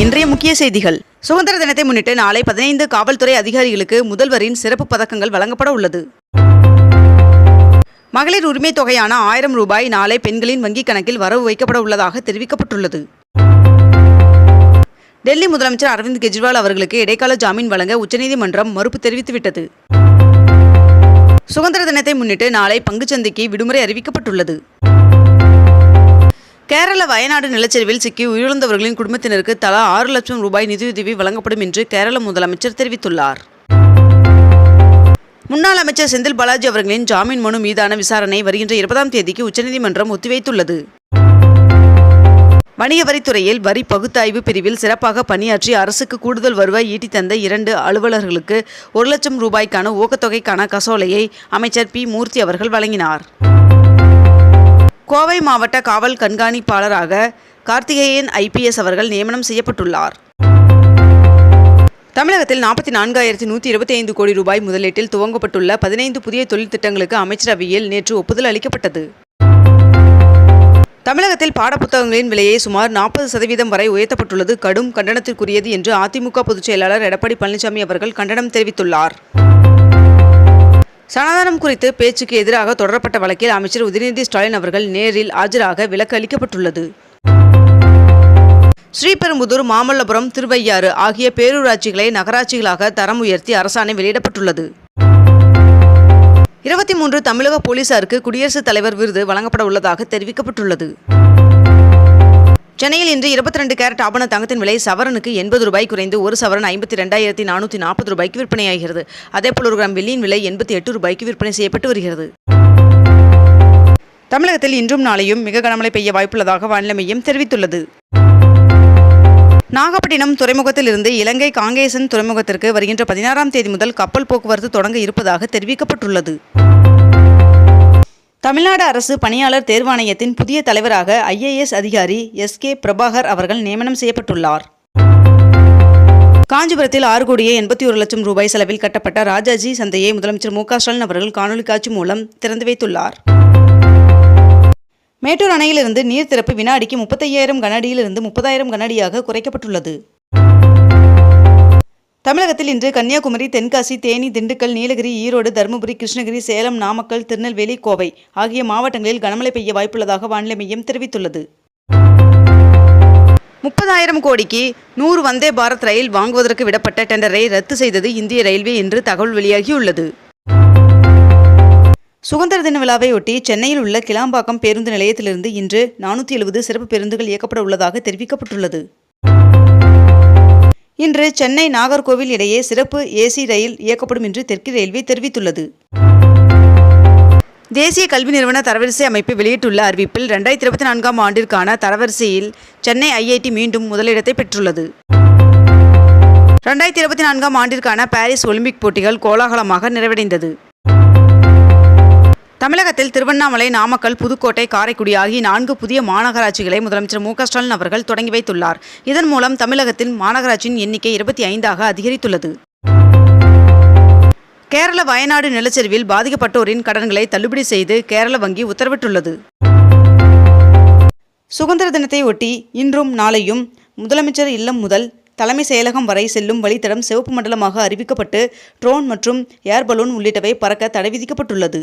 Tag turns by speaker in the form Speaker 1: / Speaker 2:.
Speaker 1: இன்றைய முக்கிய செய்திகள். சுதந்திர தினத்தை முன்னிட்டு நாளை பதினைந்து காவல்துறை அதிகாரிகளுக்கு முதல்வரின் சிறப்பு பதக்கங்கள் வழங்கப்பட உள்ளது. மகளிர் உரிமை தொகையான ஆயிரம் ரூபாய் நாளை பெண்களின் வங்கிக் கணக்கில் வரவு வைக்கப்பட உள்ளதாக தெரிவிக்கப்பட்டுள்ளது. டெல்லி முதலமைச்சர் அரவிந்த் கெஜ்ரிவால் அவர்களுக்கு இடைக்கால ஜாமீன் வழங்க உச்சநீதிமன்றம் மறுப்பு தெரிவித்துவிட்டது. சுதந்திர தினத்தை முன்னிட்டு நாளை பங்குச்சந்தைக்கு விடுமுறை அறிவிக்கப்பட்டுள்ளது. கேரள வயநாடு நிலச்சரிவில் சிக்கி உயிரிழந்தவர்களின் குடும்பத்தினருக்கு தலா ஆறு லட்சம் ரூபாய் நிதியுதவி வழங்கப்படும் என்று கேரள முதலமைச்சர் தெரிவித்துள்ளார். முன்னாள் அமைச்சர் செந்தில் பாலாஜி அவர்களின் ஜாமீன் மனு மீதான விசாரணை வருகின்ற இருபதாம் தேதிக்கு உச்சநீதிமன்றம் ஒத்திவைத்துள்ளது. வணிக வரித்துறையில் வரி பகுத்தாய்வு பிரிவில் சிறப்பாக பணியாற்றி அரசுக்கு கூடுதல் வருவாய் ஈட்டி தந்த இரண்டு அலுவலர்களுக்கு ஒரு லட்சம் ரூபாய்க்கான ஊக்கத்தொகைக்கான கசோலையை அமைச்சர் பி மூர்த்தி அவர்கள் வழங்கினார். கோவை மாவட்ட காவல் கண்காணிப்பாளராக கார்த்திகேயன் ஐபிஎஸ் அவர்கள் நியமனம் செய்யப்பட்டுள்ளார். தமிழகத்தில் நாற்பத்தி நான்காயிரத்தி நூற்றி இருபத்தி ஐந்து கோடி ரூபாய் முதலீட்டில் துவங்கப்பட்டுள்ள பதினைந்து புதிய தொழில் திட்டங்களுக்கு அமைச்சரவையில் நேற்று ஒப்புதல் அளிக்கப்பட்டது. தமிழகத்தில் பாடப்புத்தகங்களின் விலையை சுமார் நாற்பது சதவீதம் வரை உயர்த்தப்பட்டுள்ளது. கடும் கண்டனத்திற்குரியது என்று அதிமுக பொதுச் செயலாளர் எடப்பாடி பழனிசாமி அவர்கள் கண்டனம் தெரிவித்துள்ளார். சனாதனம் குறித்து பேச்சுக்கு எதிராக தொடரப்பட்ட வழக்கில் அமைச்சர் உதயநிதி ஸ்டாலின் அவர்கள் நேரில் ஆஜராக விலக்கு அளிக்கப்பட்டுள்ளது. ஸ்ரீபெரும்புதூர் மாமல்லபுரம் திருவையாறு ஆகிய பேரூராட்சிகளை நகராட்சிகளாக தரம் உயர்த்தி அரசாணை வெளியிடப்பட்டுள்ளது. இருபத்தி மூன்று தமிழக போலீசாருக்கு குடியரசுத் தலைவர் விருது வழங்கப்பட உள்ளதாக தெரிவிக்கப்பட்டுள்ளது. சென்னையில் இன்று இருபத்தி ரெண்டு கேரட் ஆபண தங்கத்தின் விலை சவரனுக்கு எண்பது ரூபாய் குறைந்து ஒரு சவரன் ஐம்பத்தி ரெண்டாயிரத்தி நானூற்றி நாற்பது ரூபாய்க்கு விற்பனையாகிறது. அதேபோல் ஒரு கிராம் வெள்ளியின் விலை எண்பத்தி எட்டு ரூபாய்க்கு விற்பனை செய்யப்பட்டு வருகிறது. தமிழகத்தில் இன்றும் நாளையும் மிக கனமழை பெய்ய வாய்ப்புள்ளதாக வானிலை மையம் தெரிவித்துள்ளது. நாகப்பட்டினம் துறைமுகத்தில் இருந்து இலங்கை காங்கேசன் துறைமுகத்திற்கு வருகின்ற பதினாறாம் தேதி முதல் கப்பல் போக்குவரத்து தொடங்க இருப்பதாக தெரிவிக்கப்பட்டுள்ளது. தமிழ்நாடு அரசு பணியாளர் தேர்வாணையத்தின் புதிய தலைவராக ஐஏஎஸ் அதிகாரி எஸ் கே பிரபாகர் அவர்கள் நியமனம் செய்யப்பட்டுள்ளார். காஞ்சிபுரத்தில் ஆறு கோடியே எண்பத்தி ஒரு லட்சம் ரூபாய் செலவில் கட்டப்பட்ட ராஜாஜி சந்தையை முதலமைச்சர் மு ஸ்டாலின் அவர்கள் காணொலி காட்சி மூலம் திறந்து வைத்துள்ளார். மேட்டூர் அணையிலிருந்து நீர் திறப்பு வினாடிக்கு முப்பத்தையாயிரம் கனஅடியிலிருந்து முப்பதாயிரம் கனஅடியாக குறைக்கப்பட்டுள்ளது. தமிழகத்தில் இன்று கன்னியாகுமரி தென்காசி தேனி திண்டுக்கல் நீலகிரி ஈரோடு தருமபுரி கிருஷ்ணகிரி சேலம் நாமக்கல் திருநெல்வேலி கோவை ஆகிய மாவட்டங்களில் கனமழை பெய்ய வாய்ப்புள்ளதாக வானிலை மையம் தெரிவித்துள்ளது. முப்பதாயிரம் கோடிக்கு நூறு வந்தே பாரத் ரயில் வாங்குவதற்கு விடப்பட்ட டெண்டரை ரத்து செய்தது இந்திய ரயில்வே என்று தகவல் வெளியாகியுள்ளது. சுதந்திர தின விழாவையொட்டி சென்னையில் உள்ள கிளாம்பாக்கம் பேருந்து நிலையத்திலிருந்து இன்று நானூற்றி எழுபது சிறப்பு பேருந்துகள் இயக்கப்பட உள்ளதாக தெரிவிக்கப்பட்டுள்ளது. இன்று சென்னை நாகர்கோவில் இடையே சிறப்பு ஏசி ரயில் இயக்கப்படும் என்று தெற்கு ரயில்வே தெரிவித்துள்ளது. தேசிய கல்வி நிறுவன தரவரிசை அமைப்பு வெளியிட்டுள்ள அறிவிப்பில் ரெண்டாயிரத்தி இருபத்தி நான்காம் ஆண்டிற்கான தரவரிசையில் சென்னை ஐஐடி மீண்டும் முதலிடத்தை பெற்றுள்ளது. ரெண்டாயிரத்தி இருபத்தி நான்காம் ஆண்டிற்கான பாரிஸ் ஒலிம்பிக் போட்டிகள் கோலாகலமாக நிறைவடைந்தது. தமிழகத்தில் திருவண்ணாமலை நாமக்கல் புதுக்கோட்டை காரைக்குடி ஆகிய நான்கு புதிய மாநகராட்சிகளை முதலமைச்சர் மு ஸ்டாலின் அவர்கள் தொடங்கி வைத்துள்ளார். இதன் மூலம் தமிழகத்தின் மாநகராட்சியின் எண்ணிக்கை இருபத்தி ஐந்தாக அதிகரித்துள்ளது. கேரள வயநாடு நிலச்சரிவில் பாதிக்கப்பட்டோரின் கடன்களை தள்ளுபடி செய்து கேரள வங்கி உத்தரவிட்டுள்ளது. சுதந்திர தினத்தை ஒட்டி இன்றும் நாளையும் முதலமைச்சர் இல்லம் முதல் தலைமை செயலகம் வரை செல்லும் வழித்தடம் சிவப்பு மண்டலமாக அறிவிக்கப்பட்டு ட்ரோன் மற்றும் ஏர் பலூன் உள்ளிட்டவை பறக்க தடை விதிக்கப்பட்டுள்ளது.